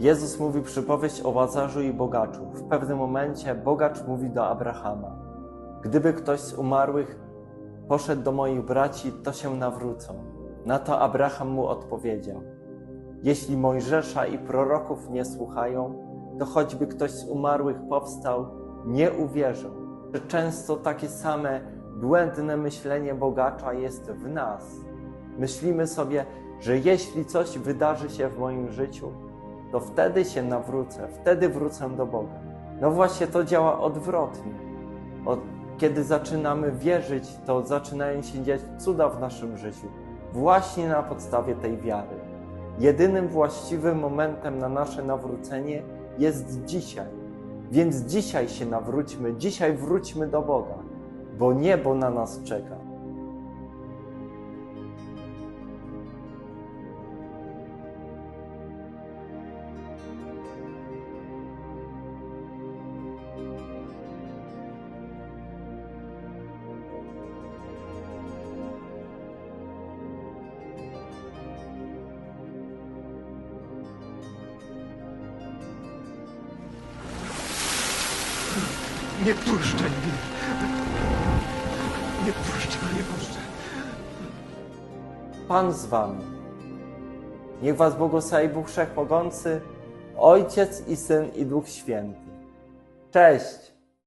Jezus mówi przypowieść o Łazarzu i bogaczu. W pewnym momencie bogacz mówi do Abrahama: Gdyby ktoś z umarłych poszedł do moich braci, to się nawrócą. Na to Abraham mu odpowiedział: Jeśli Mojżesza i proroków nie słuchają, to choćby ktoś z umarłych powstał, nie uwierzą. Często takie same błędne myślenie bogacza jest w nas. Myślimy sobie, że jeśli coś wydarzy się w moim życiu, to wtedy się nawrócę, wtedy wrócę do Boga. No właśnie to działa odwrotnie. Od, kiedy zaczynamy wierzyć, to zaczynają się dziać cuda w naszym życiu, właśnie na podstawie tej wiary. Jedynym właściwym momentem na nasze nawrócenie jest dzisiaj. Więc dzisiaj się nawróćmy, dzisiaj wróćmy do Boga, bo niebo na nas czeka. Nie puszczaj mnie. Nie puszczaj mnie, Boże. Pan z wami. Niech was błogosławi Bóg Wszechmogący, Ojciec i Syn i Duch Święty. Cześć!